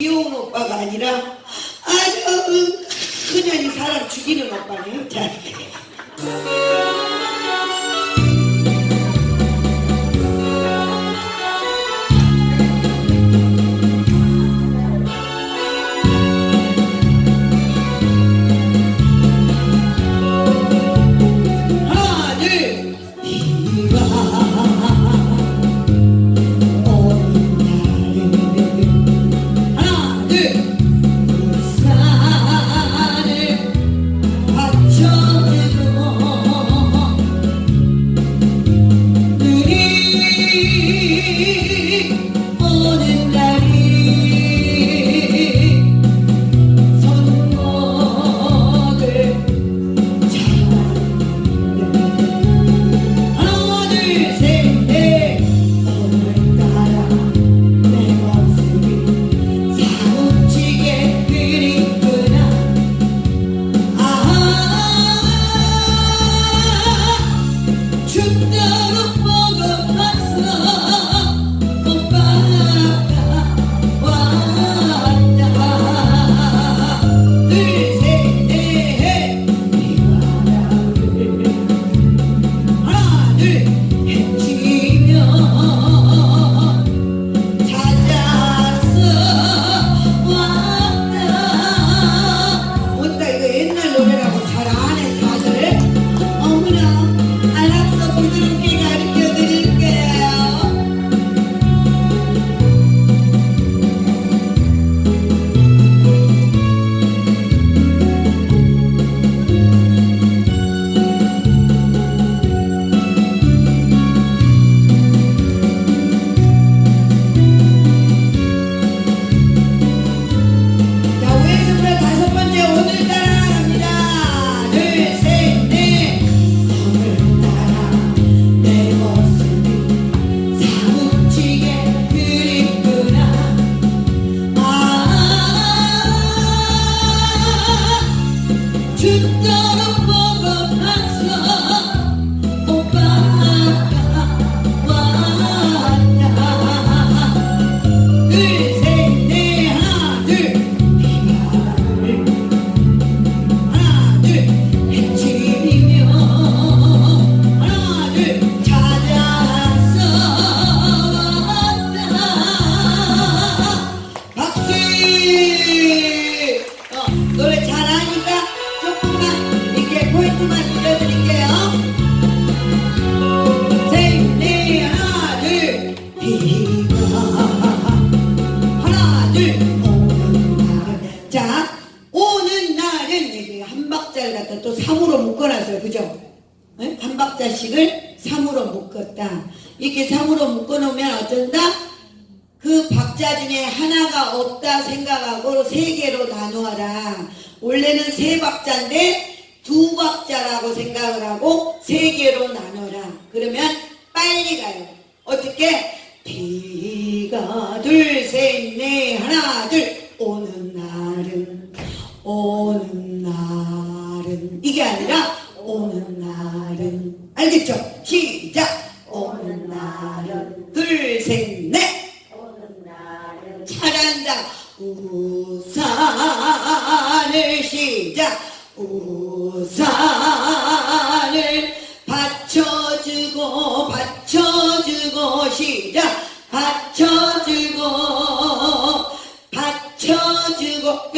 귀여운 오빠가 아니라 아주 어, 그냥 이 사람 죽이는 오빠네요. 자. 박자 중에 하나가 없다 생각하고 세 개로 나누어라. 원래는 세 박자인데 두 박자라고 생각을 하고 세 개로 나누어라. 그러면 빨리 가요. 어떻게? 비가 둘, 셋, 넷, 하나, 둘. 오는 날은, 오는 날은. 이게 아니라 오는 날은. 알겠죠? 시작!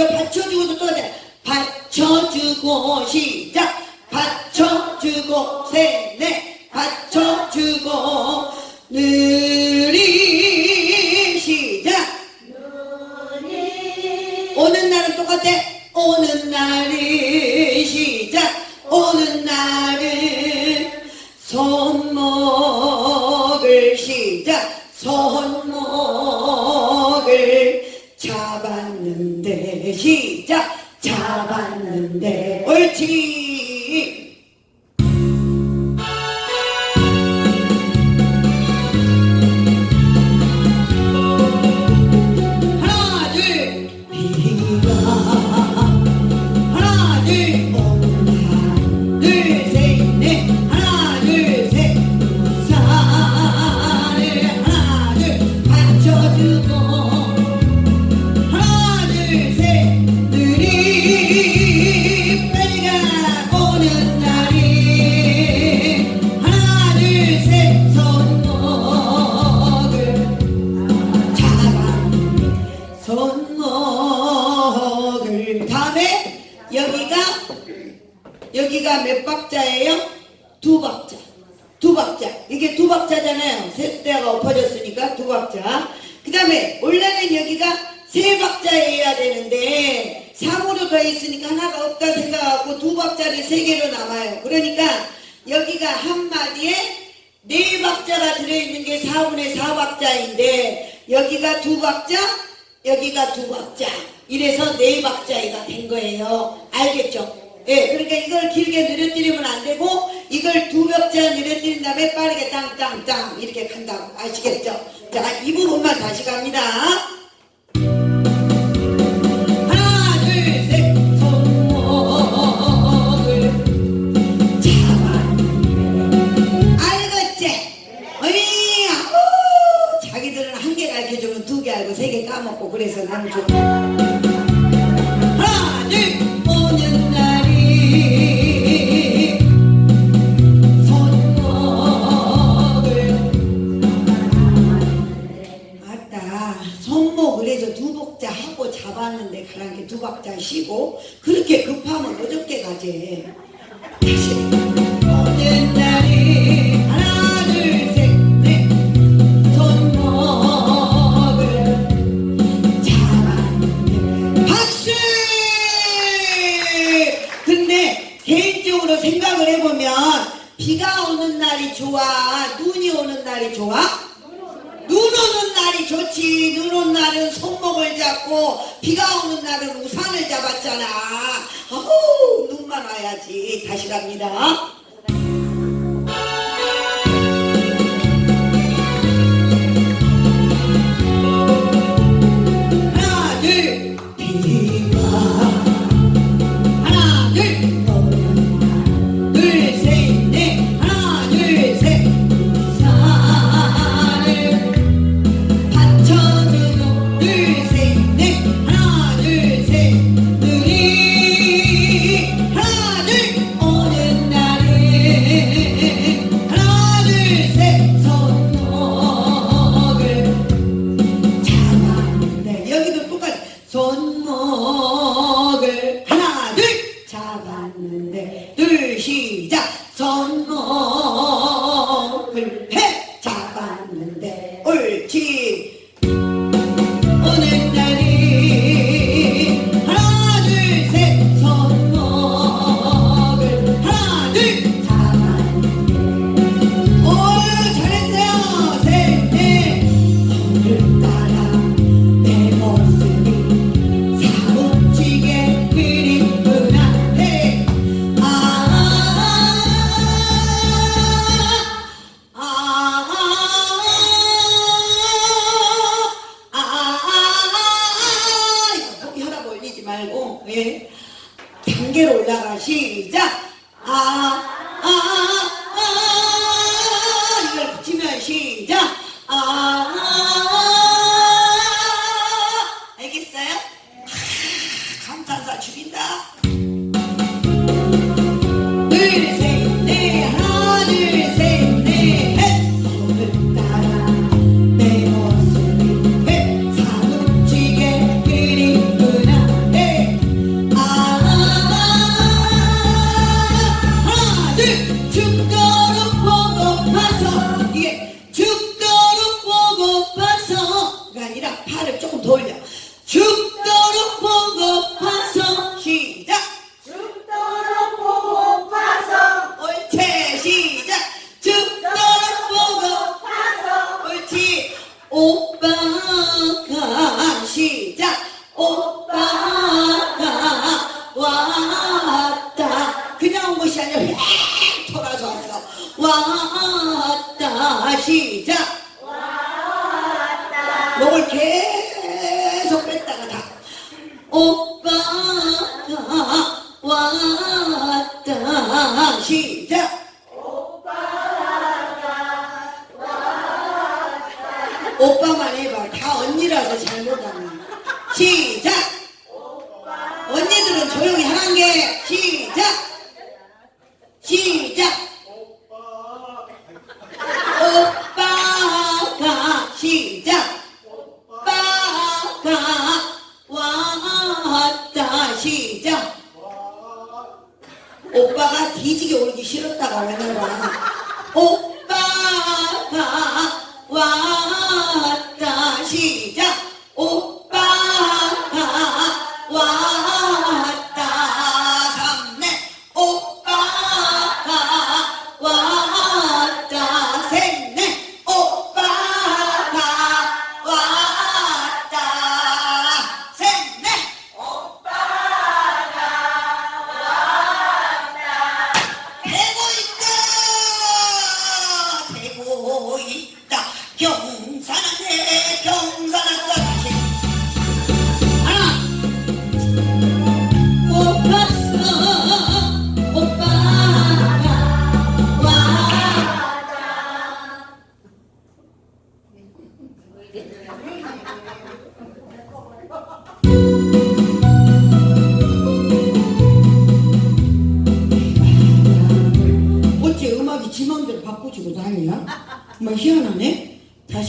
이거 받쳐주고도 또하 받쳐주고 시작. 받쳐주고 세네 받쳐주고 느리 시작. 오는 날은 똑같아. 오는 박자가 들어있는 게 4분의 4박자인데 여기가 두 박자 여기가 두 박자 이래서 네 박자가 된 거예요 알겠죠? 예, 그러니까 이걸 길게 늘어뜨리면 안 되고 이걸 두 박자 늘어뜨린 다음에 빠르게 땅땅땅 이렇게 간다고 아시겠죠? 자, 이 부분만 다시 갑니다. 까먹고 그래서 나는 좀 하나 맞다 손목을 해서 두 복자 하고 잡았는데 가랑이 두 박자 쉬고 그렇게 급하면 어저께 가재 다시 오는 날이 비가 오는 날이 좋아 눈이 오는 날이 좋아? 눈 오는 날이 좋지. 눈 오는 날은 손목을 잡고 비가 오는 날은 우산을 잡았잖아. 어우 눈만 와야지. 다시 갑니다. 와 시작. 와 왔다. 요걸 계 시 작! 오!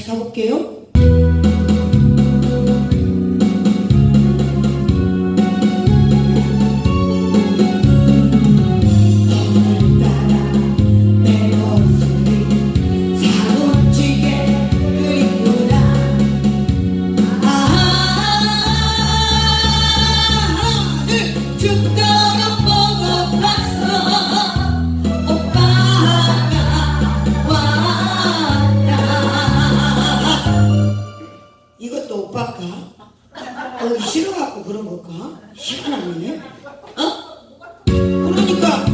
다시 가볼게요. Monica.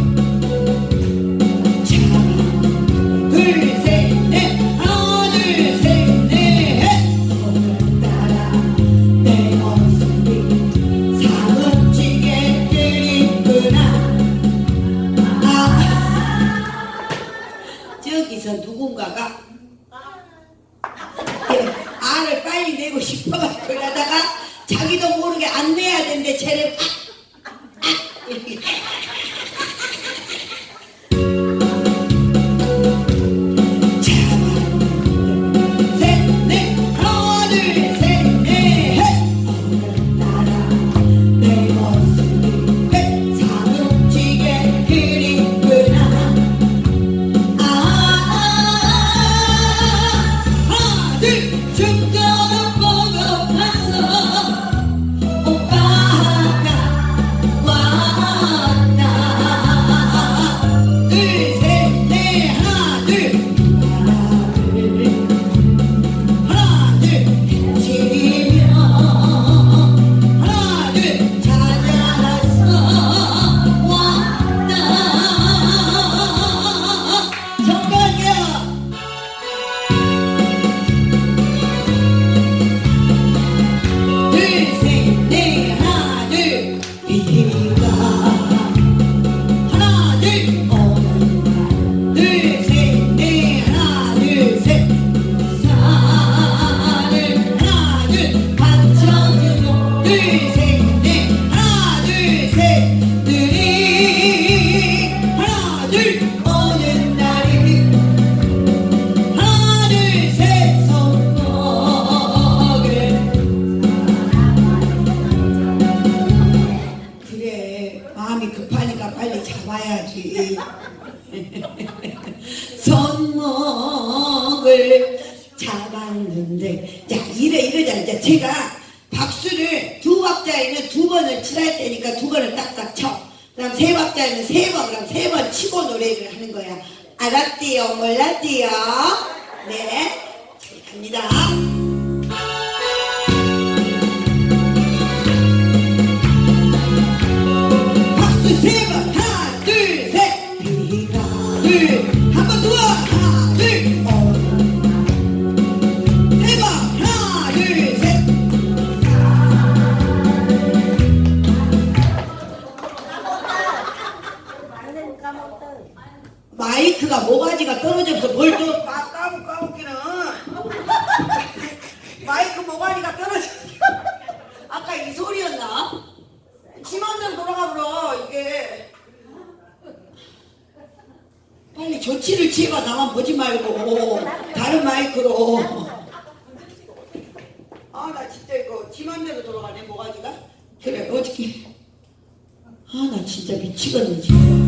아 나 진짜 미치겠네 진짜.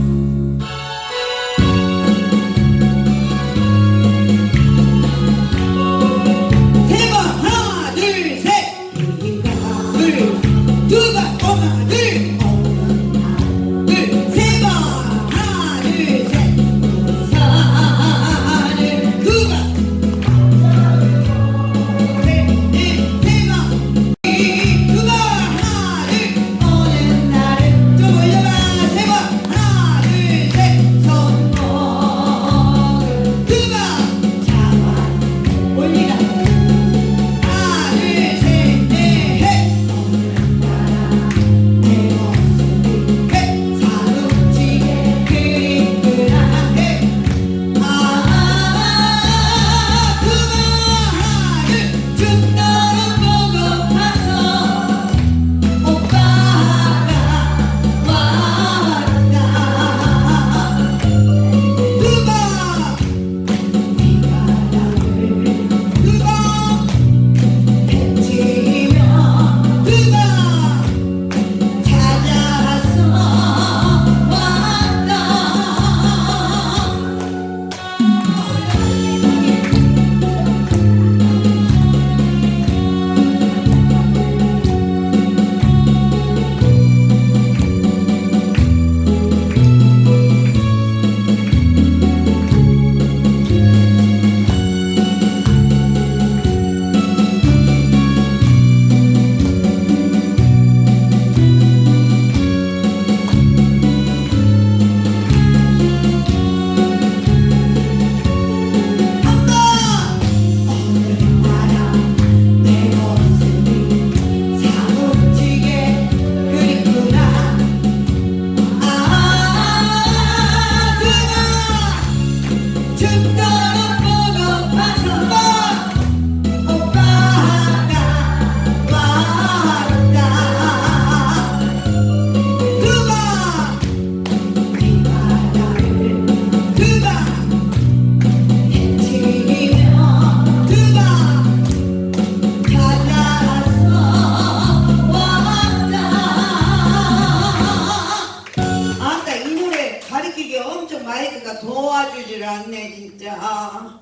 않네 진짜.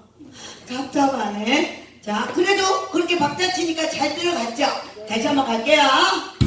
답답하네. 자 그래도 그렇게 박자 치니까 잘 들어갔죠? 다시 한번 갈게요.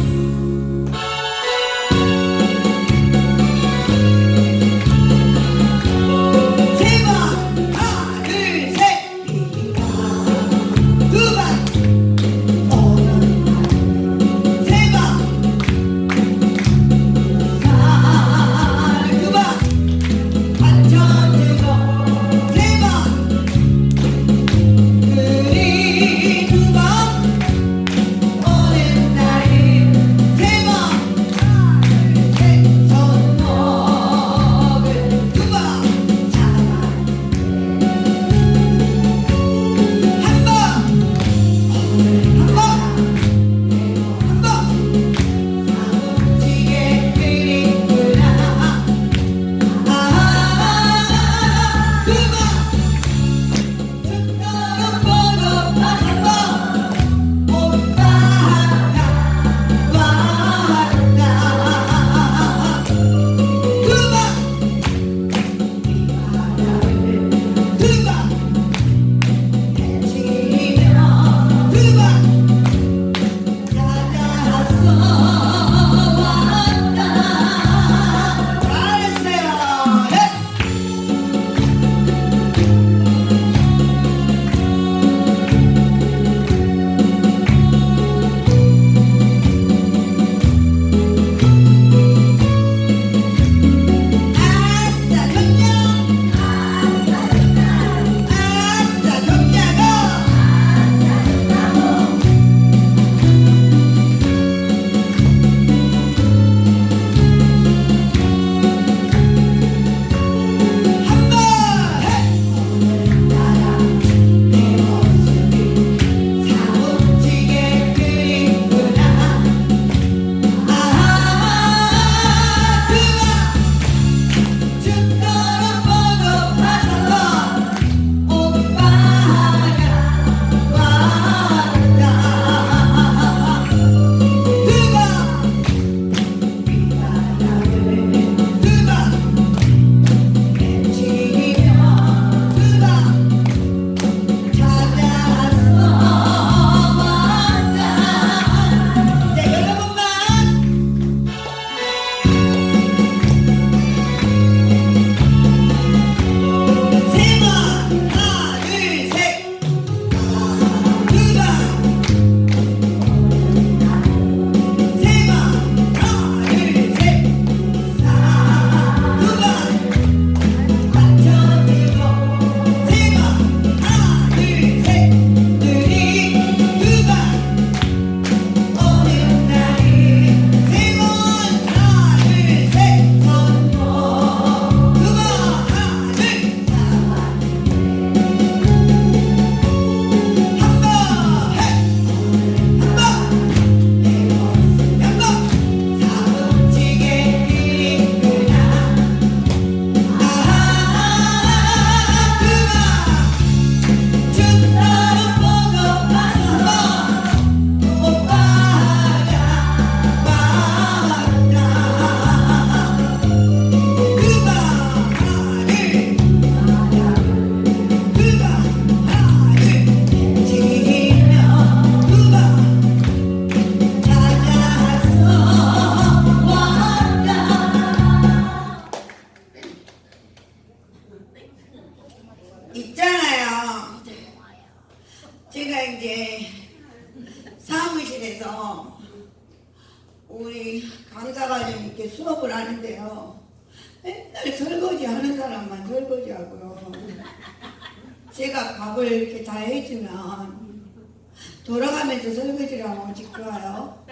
돌아가면서 설거지를 하면 지켜요.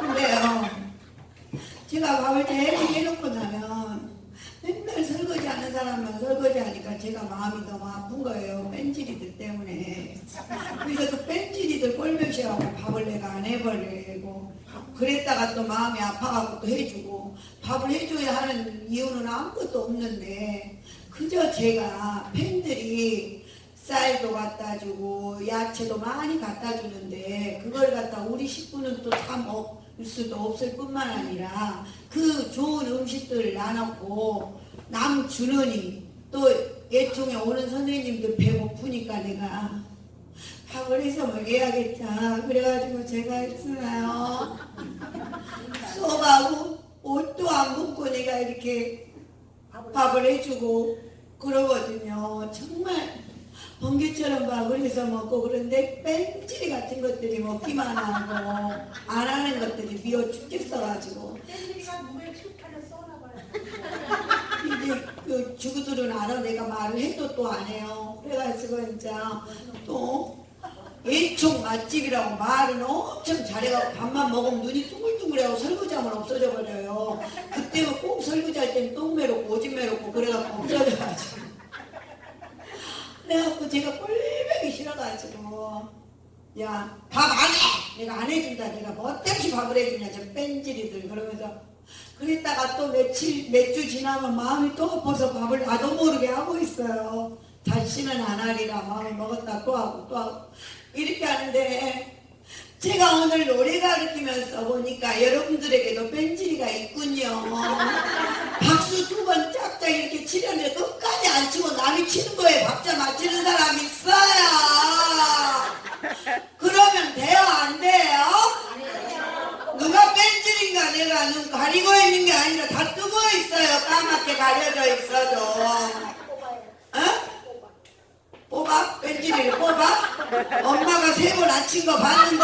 근데요, 제가 밥을 다 해놓고 나면 맨날 설거지 하는 사람만 설거지 하니까 제가 마음이 너무 아픈 거예요. 뺀질이들 때문에. 그래서 그 뺀질이들 꼴면시하고 밥을 내가 안 해버리고 그랬다가 또 마음이 아파가지고 또 해주고 밥을 해줘야 하는 이유는 아무것도 없는데 그저 제가 팬들이 쌀도 갖다 주고 야채도 많이 갖다 주는데 그걸 갖다 우리 식구는 또다 먹을 수도 없을 뿐만 아니라 그 좋은 음식들을 나눴고 남 주느니 또 예총에 오는 선생님들 배고프니까 내가 밥을 해서 먹여야겠다 그래가지고 제가 했어요 수업하고 옷도 안 벗고 내가 이렇게 밥을 해주고 그러거든요. 정말 번개처럼 밥을 해서 먹고 그런데 뺀질이 같은 것들이 먹기만 하고 안 하는 것들이 미워 죽겠어가지고 써나봐요. 이제 그 주부들은 알아 내가 말을 해도 또 안 해요. 그래가지고 이제 또 예총 맛집이라고 말은 엄청 잘해가지고 밥만 먹으면 눈이 둥글둥글하고 설거지하면 없어져 버려요. 그때는 꼭 설거지할 때는 똥 매롭고 오줌 매롭고 그래갖고 없어져가지고 그래갖고 제가 꼴보기 싫어가지고 야 밥 안 해! 내가 안 해준다. 내가 뭐 어떻게 밥을 해주냐 저 뺀질이들 그러면서. 그랬다가 또 며칠 몇 주 지나면 마음이 또 아파서 밥을 나도 모르게 하고 있어요. 다시는 안 하리라. 마음을 먹었다 또 하고 또 하고. 이렇게 하는데 제가 오늘 노래 가르치면서 보니까 여러분들에게도 뺀질이가 있군요. 박수 두 번 짝짝 이렇게 치려는데 끝까지 안 치고 남이 치는 거에 박자 맞추는 사람 있어요 그러면 돼요 안 돼요? 누가 뺀질인가 내가 눈 가리고 있는 게 아니라 다 뜨고 있어요 까맣게 가려져 있어도 어? 뽑아? 뺀